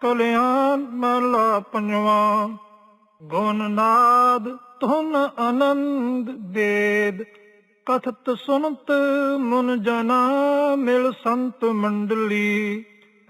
ਕਲਿਆਣ ਮਹਲਾ ਪੰਜਵਾਂ। ਗੁਣ ਨਾਦ, ਧੁਨ ਆਨੰਦ ਵੇਦ ਕਥਤ ਸੁਨਤ ਮਨ ਜਨਾ, ਮਿਲ ਸੰਤ ਮੰਡਲੀ।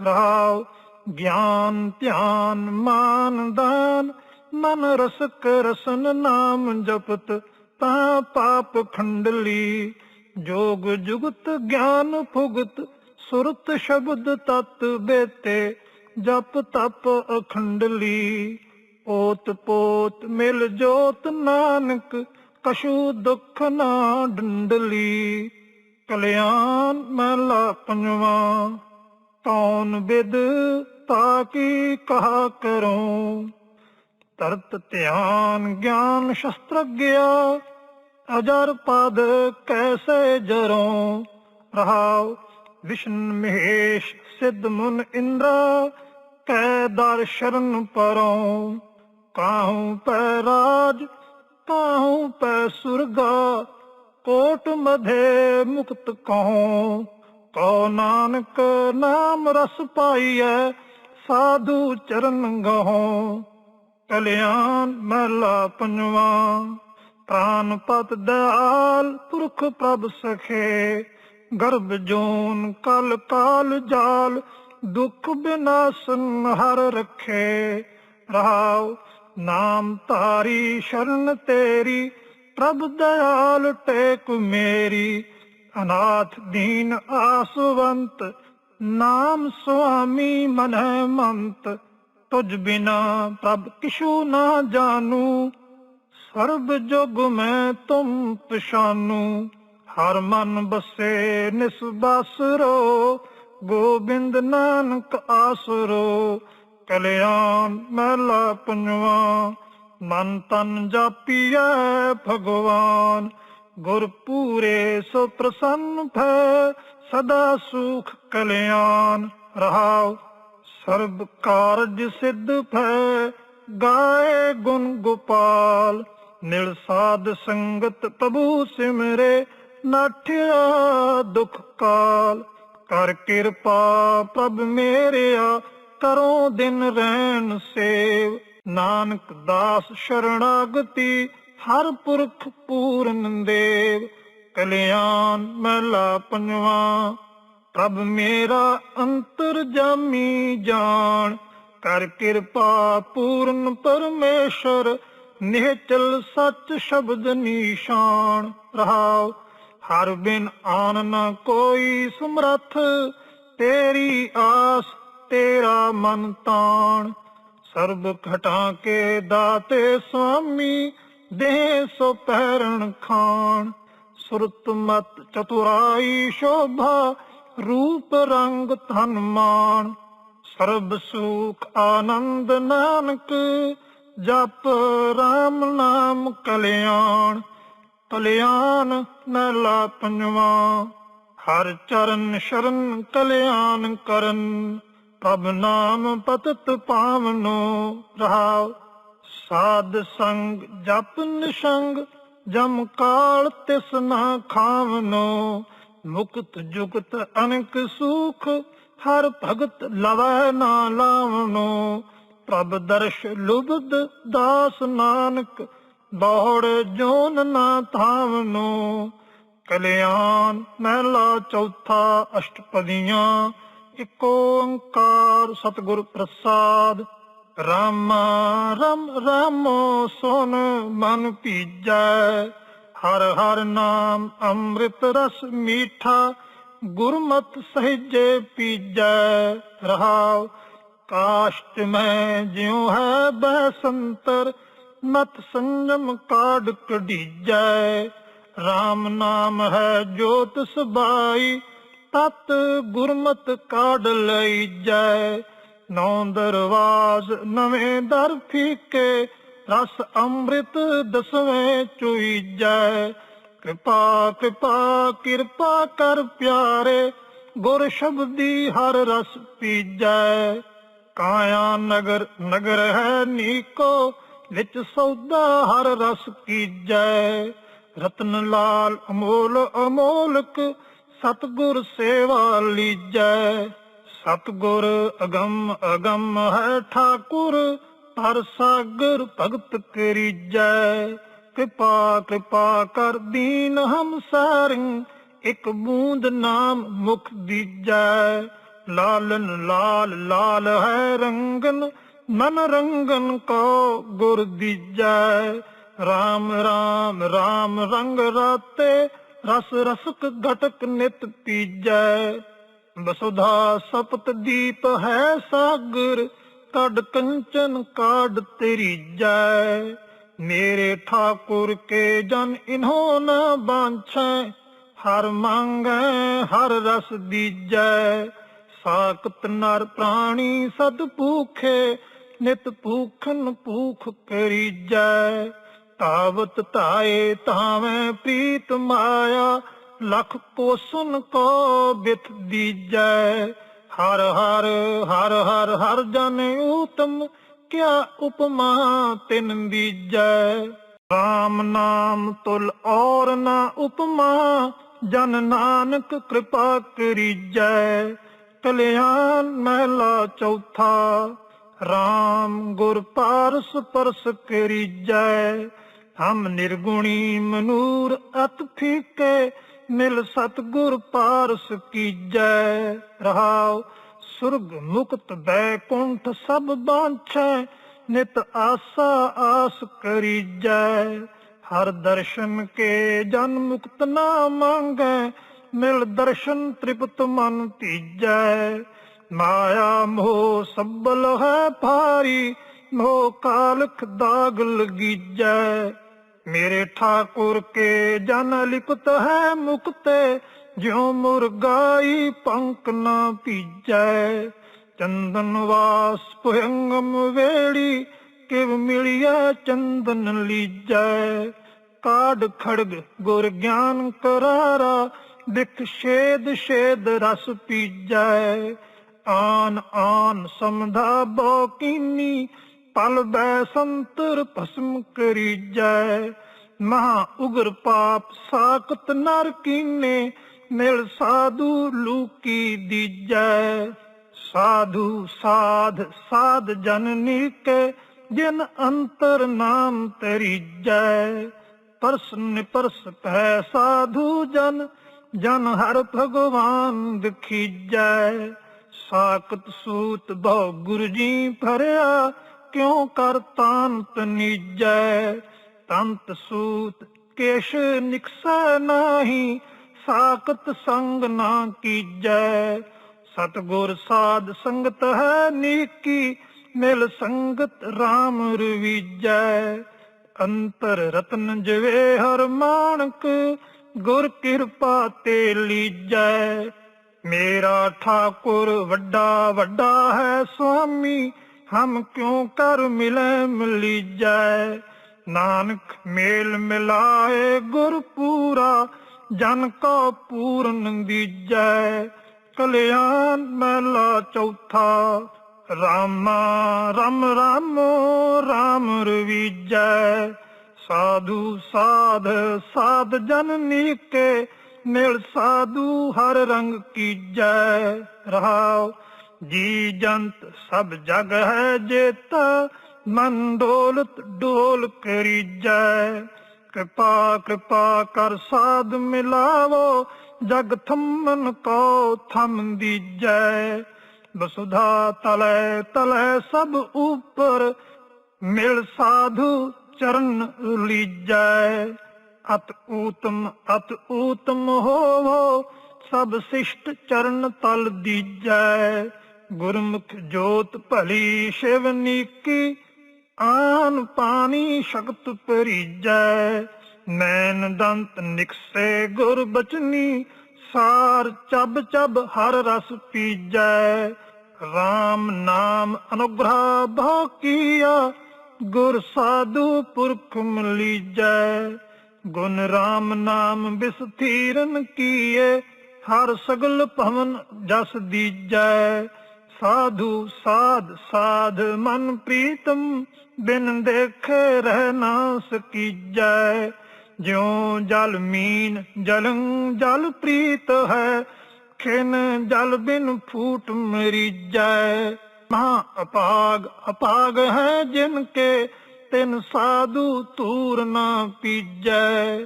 ਰਾਵ ਗਿਆਨ, ਧਿਆਨ, ਮਾਨ, ਦਾਨ। ਮਨ ਰਸਕ, ਰਸਨ ਨਾਮ ਜਪਤ, ਤਾ ਪਾਪ ਖੰਡਲੀ। ਜੋਗ ਜੁਗਤ, ਗਿਆਨ ਭੁਗਤ, ਸੁਰਤ ਸ਼ਬਦ ਤਤ ਬੇਤੇ। ਜਪ ਤਪ ਅਖੰਡਲੀ ਓਤ ਪੋਤ ਮਿਲ ਜੋਤ ਨਾਨਕ ਕਸ਼ੂ ਦੁੱਖ ਨਾ ਡੰਡਲੀ ਕਲਿਆਣ ਮਹਲਾ ਪੰਜਵਾਂ, ਕੌਣ ਬਿਦ ਤਾਕੀ ਕਹਾ ਕਰੋ? ਤਰਤ ਧਿਆਨ ਗਿਆਨ ਸ਼ਸਤਰ ਗਿਆ ਅਜਰ ਪਦ ਕੈਸੇ ਜਰੋਂ? ਰਹਾਉ ਵਿਸ਼ਨ ਮਹੇਸ਼ ਸਿੱਧ ਮੁਨ ਇੰਦਰਾ ਕੈ ਦਰ ਸ਼ਰਨ ਪਰੋਂ, ਕਾਹੂ ਪੈ ਰਾਜ, ਕਾਹੂ ਪੈ ਸੁਰਗਾ, ਕੋਟ ਮਧੇ ਮੁਕਤ ਕਹੋ। ਕੋ ਨਾਨਕ ਨਾਮ ਰਸ ਪਾਈਐ, ਸਾਧੂ ਚਰਨ ਗਹੋ। ਕਲਿਆਣ ਮਹਲਾ ਪੰਜਵਾਂ ਪ੍ਰਾਨ ਪਤ ਦਇਆਲ ਪੁਰਖ ਪ੍ਰਭ ਸਖੇ, ਗਰਭ ਜੋਨ ਕਲ ਕਾਲ ਜਾਲ ਦੁੱਖ ਬਿਨਾ ਸੰਹਰ ਰੱਖੇ ਰਹਾਉ, ਨਾਮ ਤਾਰੀ ਸ਼ਰਨ ਤੇਰੀ, ਪ੍ਰਭ ਦਇਆਲ ਟੇਕ ਮੇਰੀ, ਅਨਾਥ ਦੀਨ ਆਸਵੰਤ, ਨਾਮ ਸੁਆਮੀ ਮਨ ਮੰਤ, ਤੁਝ ਬਿਨਾ ਪ੍ਰਭ ਕਿਛੂ ਨਾ ਜਾਣੂ, ਸਰਬ ਜੁਗ ਮੈਂ ਤੁਮ ਪਛਾਨੂ ਹਰ ਮਨ ਬਸੇ ਨਿਸਬਾਸਰੋ ਗੋਬਿੰਦ ਨਾਨਕ ਆਸਰੋ, ਕਲਿਆਣ ਮਹਲਾ ਪੰਜਵਾਂ, ਮਨ ਤਨ ਜਾਪੀਐ ਭਗਵਾਨ। ਗੁਰ ਪੂਰੇ ਸੋ ਪ੍ਰਸੰਨ ਭੈ, ਸਦਾ ਸੁਖ ਕਲਿਆਣ। ਰਹਾਉ ਸਰਬ ਕਾਰਜ ਸਿੱਧ ਭੈ, ਗਾਏ ਗੁਣ ਗੋਪਾਲ। ਨਿਲ ਸਾਧ ਸੰਗਤ ਪ੍ਰਭੂ ਸਿਮਰੇ, ਨਾਠਿਆ ਦੁਖ ਕਾਲ। ਕਰ ਕਿਰਪਾ, ਪ੍ਰਭ ਮੇਰਿਆ ਕਰੋ ਦਿਨ ਰਹਿਣ ਸੇਵ। ਨਾਨਕ ਦਾਸ ਸ਼ਰਣਾਗਤੀ, ਹਰ ਪੁਰਖ ਪੂਰਨ ਦੇਵ। ਕਲਿਆਣ ਮਹਿਲਾ ਪੰਜਵਾਂ, ਪ੍ਰਭ ਮੇਰਾ ਅੰਤਰ ਜਾਮੀ ਜਾਣ। ਕਰ ਕਿਰਪਾ ਪੂਰਨ ਪਰਮੇਸ਼ਰ, ਨਿਹਚਲ ਸੱਚ ਸ਼ਬਦ ਨਿਸ਼ਾਨ। ਰਹਾਉ ਹਰ ਬਿਨ ਆਨ ਨ ਕੋਈ ਸਮਰੱਥ। ਤੇਰੀ ਆਸ, ਤੇਰਾ ਮਨ ਤਾਣ। ਸਰਬ ਘਟਾ ਕੇ ਦਾਤੇ ਸੁਆਮੀ ਦੇ ਸੋ ਪਹਿਰਣ ਖਾਨ ਸੁਰਤ ਮਤ ਚਤੁਰਾਈ ਸ਼ੋਭਾ, ਰੂਪ ਰੰਗ ਧਨ ਮਾਨ ਸਰਬ ਸੁਖ ਆਨੰਦ ਨਾਨਕ, ਜਪ RAM ਨਾਮ ਕਲਿਆਣ। ਕਲਿਆਣ ਮਹਲਾ ਪੰਜਵਾਂ, ਹਰ ਚਰਨ ਸ਼ਰਨ ਕਲਿਆਣ ਕਰਨ, ਪ੍ਰਭ ਨਾਮ ਪਤਤ ਪਾਵਨੋ ਰਹਾਉ। ਸਾਧ ਸੰਗ ਜਪ ਨਿਸ਼ੰਗ, ਜਮ ਕਾਲ ਤਿਸ ਨਾ ਖਾਵਨੋ। ਮੁਕਤ ਜੁਗਤ ਅਨਕ ਸੁਖ, ਹਰ ਭਗਤ ਲਵੈ ਨਾ ਲਾਵਨੋ। ਪ੍ਰਭ ਦਰਸ਼ ਲੁਬਦ ਦਾਸ ਨਾਨਕ ਦੌੜ ਜੋਨ ਨਾ ਥਾਵਨੋ ਕਲਿਆਣ ਮਹਿਲਾ ਚੌਥਾ ਅਸ਼ਟਪਦੀਆਂ, ਇਕ ਓੰਕਾਰ ਸਤਿਗੁਰ ਪ੍ਰਸਾਦ। ਰਾਮ ਰਮ ਰਾਮੋ ਸੁਨ ਮਨ ਪੀਜੈ ਹਰ ਹਰ ਨਾਮ ਅੰਮ੍ਰਿਤ ਰਸ ਮੀਠਾ, ਗੁਰਮਤਿ ਸਹਿਜੇ ਪੀਜੈ। ਰਹਾਉ, ਕਾਸ਼ਟ ਮੈਂ ਜਿਉ ਹੈ ਬਸੰਤਰ ਮਤ ਸੰਜਮ ਕਾਢ ਕਢੀਜੈ। RAM ਨਾਮ ਹੈ ਜੋਤ ਸਬਾਈ ਤਤ ਗੁਰਮਤ ਕਾਢ ਲਈਜੈ। ਨੌ ਦਰਵਾਜ਼ ਨਵੇਂ ਦਰ ਫੀਕੇ, ਰਸ ਅੰਮ੍ਰਿਤ ਦਸਵੇਂ ਚੁਈ ਚੁਈਜੈ। ਕਿਰਪਾ ਕਿਰਪਾ ਕਿਰਪਾ ਕਰ ਪਿਆਰੇ, ਗੁਰ ਸ਼ਬਦੀ ਹਰ ਰਸ ਪੀਜੈ। ਕਾਇਆ ਨਗਰ ਨਗਰ ਹੈ ਨੀਕੋ ਵਿੱਚ ਸੌਦਾ ਹਰ ਰਸ ਕੀਜੈ। ਰਤਨ ਲਾਲ ਅਮੋਲ ਅਮੋਲਕ ਸਤਗੁਰ ਸੇਵਾ ਲੀਜੈ। ਸਤਗੁਰ ਅਗੰਮ ਅਗੰਮ ਹੈ ਠਾਕੁਰ, ਪਰ ਸਾਗਰ ਭਗਤ ਕਰੀਜੈ। ਕਿਰਪਾ ਕਿਰਪਾ ਕਰ ਦੀਨ ਹਮ ਸਾਰਿੰ ਇੱਕ ਬੂੰਦ ਨਾਮ ਮੁਖ ਦੀਜੈ। ਲਾਲਨ ਲਾਲ ਲਾਲ ਹੈ ਰੰਗਨ ਮਨ ਰੰਗਨ ਕੋ ਗੁਰ ਦੀਜੈ। ਰਾਮ ਰਾਮ ਰਾਮ ਰੰਗ ਰਾਤੇ, ਰਸ ਰਸਕ ਘਟਕ ਨਿਤ ਪੀਜੈ। ਵਸੁਧਾ ਸਪਤ ਦੀਪ ਹੈ ਸਾਗਰ ਕੜ ਕੰਚਨ ਕਾਢ ਤੇਰੀ ਜੈ ਮੇਰੇ ਠਾਕੁਰ ਕੇ ਜਨ ਇਨਹੋ ਨ ਬਾਂਛੈ, ਹਰ ਮੰਗੈ, ਹਰ ਰਸ ਦੀਜੈ। ਸਾਕਤ ਨਰ ਪ੍ਰਾਣੀ ਸਦ ਭੂਖੇ ਨਿਤ ਭੂਖਨ ਭੂਖ ਕਰੀਜੈ ਤਾਵਤ ਧਾਏ ਤਾਵੇਂ ਪ੍ਰੀਤ ਮਾਇਆ, ਲਖ ਕੋਸੁਨ ਕੋ ਬਿਤ ਦੀਜੈ। ਹਰ ਹਰ ਹਰ ਹਰ ਹਰ ਜਨ ਊਤਮ, ਕਿਆ ਉਪਮਾ ਤਿਨ ਦੀਜੈ RAM ਨਾਮ ਤੁਲ ਔਰ ਨਾ ਉਪਮਾ, ਜਨ ਨਾਨਕ ਕਿਰਪਾ ਕਰੀਜੈ। ਕਲਿਆਣ ਮਹਿਲਾ ਚੌਥਾ RAM ਗੁਰ ਪਾਰਸ ਪਰਸ ਕਰੀਜੈ, ਹਮ ਨਿਰਗੁਣੀ ਮਨੂਰ ਅਤ ਫੀਕੇ, ਮਿਲ ਸਤਗੁਰ ਪਾਰਸ ਕੀਜੈ। ਰਹਾਉ ਸੁਰਗ ਮੁਕਤ ਬੈਕੁੰਠ ਸਭ ਬਾਂਛੈ, ਨਿਤ ਆਸਾ ਆਸ ਕਰੀਜੈ। ਹਰ ਦਰਸ਼ਨ ਕੇ ਜਨ ਮੁਕਤ ਨਾ ਮੰਗੈ, ਮਿਲ ਦਰਸ਼ਨ ਤ੍ਰਿਪਤ ਮਨ ਤੀਜੈ। ਮਾਇਆ ਮੋਹ ਸੱਬਲ ਹੈ ਭਾਰੀ, ਮੋਹ ਕਾਲਖ ਦਾਗ ਲਗੀਜੈ। ਮੇਰੇ ਠਾਕੁਰ ਕੇ ਜਨ ਲਿਪਤ ਹੈ ਮੁਕਤੇ ਜਿਉ ਮੁਰਗਾਈ ਪੰਕ ਨਾ ਪੀਜੈ। ਚੰਦਨ ਵਾਸ ਪੁਹੰਗਮ ਵੇੜੀ, ਕਿਵ ਮਿਲਿਆ ਚੰਦਨ ਲੀਜੈ। ਕਾਢ ਖੜਗ ਗੁਰ ਗਿਆਨ ਕਰਾਰਾ ਦਿਖ ਛੇਦ ਛੇਦ ਰਸ ਪੀਜੈ। ਆਨ ਆਨ ਸਮਧਾ ਬੋਕੀਨੀ, ਪਲ ਬੈ ਸੰਤਰ ਭਸਮ ਕਰੀਜੈ। ਮਹਾ ਉਗਰ ਪਾਪ ਸਾਖਤ ਨਰ ਕੀਨੇ ਮਿਲ ਸਾਧੂ ਲੂਕੀ ਦੀਜੈ। ਸਾਧੂ ਸਾਧ ਸਾਧ ਜਨਨੀ ਨੀਕੇ, ਜਿਨ ਅੰਤਰ ਨਾਮ ਤਰੀਜੈ। ਪਰਸਨ ਪਰਸ ਪੈ ਸਾਧੂ ਜਨ ਜਨ ਹਰ ਭਗਵਾਨ ਦਿਖੀਜੈ। ਸਾਕਤ ਸੂਤ ਬਹੁ ਗੁਰ ਜੀ ਭਰਿਆ ਕਿਉ ਕਰ ਤਾਂਤ ਨੀਜੈ? ਤੰਤ ਸੂਤ ਕੇਸ਼ ਨਿਕਸੈ ਨਾਹੀ ਸਾਕਤ ਸੰਗ ਨਾ ਕੀਜੈ। ਸਤਗੁਰ ਸਾਧ ਸੰਗਤ ਹੈ ਨੀਕੀ, ਮਿਲ ਸੰਗਤ RAM ਰਵੀਜੈ। ਅੰਤਰ ਰਤਨ ਜਵੇ ਹਰ ਮਾਨਕ, ਗੁਰ ਕਿਰਪਾ ਤੇ ਲੀਜੈ। ਮੇਰਾ ਠਾਕੁਰ ਵੱਡਾ ਵੱਡਾ ਹੈ ਸੁਆਮੀ, ਹਮ ਕਿਉਂ ਕਰ ਮਿਲੈ ਮਿਲੀਜੈ? ਨਾਨਕ ਮੇਲ ਮਿਲਾਏ ਗੁਰ ਪੂਰਾ, ਜਨ ਕੋ ਪੂਰਨ ਦੀਜੈ। ਕਲਿਆਣ ਮਹਿਲਾ ਚੌਥਾ, ਰਾਮਾ ਰਮ ਰਾਮ ਰਾਮ ਰਵੀਜੈ। ਸਾਧੂ ਸਾਧ ਸਾਧ ਜਨ ਨੀਕੇ ਮਿਲ ਸਾਧੂ ਹਰ ਰੰਗ ਕੀਜੈ। ਰਹਾਉ ਜੀ ਜੰਤ ਸਭ ਜਗ ਹੈ ਜੇਤਾ, ਮਨ ਡੋਲਤ ਡੋਲ ਕਰੀਜੈ ਕਿਰਪਾ ਕਿਰਪਾ ਕਰ ਸਾਧ ਮਿਲਾਵੋ, ਜਗ ਥੰਮਨ ਕੋ ਥੰਮ ਦੀਜੈ। ਬਸੁਧਾ ਤਲੈ ਤਲੈ ਸਭ ਉਪਰ, ਮਿਲ ਸਾਧੂ ਚਰਨ ਲੀਜੈ ਅਤ ਊਤਮ ਅਤ ਊਤਮ ਹੋਵੋ, ਸਭ ਸਿਸ਼ਟ ਚਰਨ ਤਲ ਦੀਜੈ। ਗੁਰਮੁਖ ਜੋਤ ਭਲੀ ਸ਼ਿਵ ਨੀਕੀ, ਆਨ ਪਾਣੀ ਸ਼ਕਤ ਪਰੀਜੈ। ਨੈਣ ਦੰਤ ਨਿਕਸੇ ਗੁਰ ਬਚਨੀ, ਸਾਰ ਚਬ ਚਬ ਹਰ ਰਸ ਪੀਜੈ। RAM ਨਾਮ ਅਨੁਗ੍ਰਹ ਭਉ ਕੀਆ ਗੁਰ ਸਾਧੂ ਪੁਰਖ ਮਲੀਜੈ। ਗੁਣ RAM ਨਾਮ ਬਿਸਥੀਰਨ ਕੀਏ, ਹਰ ਸਗਲ ਭਵਨ ਜਸ ਦੀਜੈ। ਸਾਧੂ ਸਾਧ ਸਾਧ ਮਨ ਪ੍ਰੀਤਮ, ਬਿਨ ਦੇਖੇ ਰਹਿ ਨਾ ਸਕੀਜੈ ਜਿਉ ਜਲ ਮੀਨ ਜਲੰ ਜਲ ਪ੍ਰੀਤ ਹੈ, ਖਿਨ ਜਲ ਬਿਨ ਫੂਟ ਮਰੀਜੈ। ਮਹਾ ਅਪਾਗ ਅਪਾਗ ਹੈ ਜਿਨ ਕੇ ਤਿਨ ਸਾਧੂ ਤੂਰ ਨਾ ਪੀਜੈ,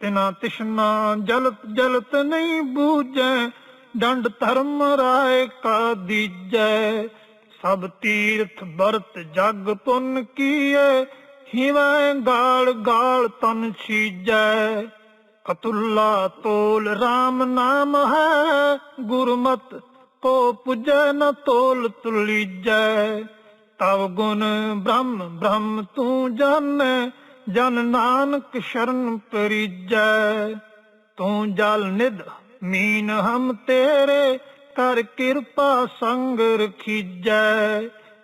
ਤਿਨਾ ਤਿਸ਼ਨਾ ਜਲਤ ਜਲਤ ਨਹੀਂ ਬੂਝੈ, ਡੰਡ ਧਰਮ ਰਾਏ ਕਾ ਦੀਜੈ। ਸਭ ਤੀਰਥ ਵਰਤ ਜਗ ਪੁੰਨ ਕੀਏ ਹਿਵੈ ਗਾਲ ਗਾਲ ਤਨ ਛੀਜੈ ਅਤੁੱਲਾ ਤੋਲ RAM ਨਾਮ ਹੈ, ਗੁਰਮਤ ਕੋ ਪੁਜੈ ਨ ਤੋਲ ਤੁਲੀਜੈ। ਤਵ ਗੁਣ ਬ੍ਰਹਮ ਬ੍ਰਹਮ ਤੂੰ ਜਾਣੈ, ਜਨ ਨਾਨਕ ਸ਼ਰਨ ਪਰੀਜੈ। ਤੂੰ ਜਲ ਨਿਧ, ਮੀਨ ਹਮ ਤੇਰੇ, ਕਰ ਕਿਰਪਾ ਸੰਗ ਰਖੀਜੈ।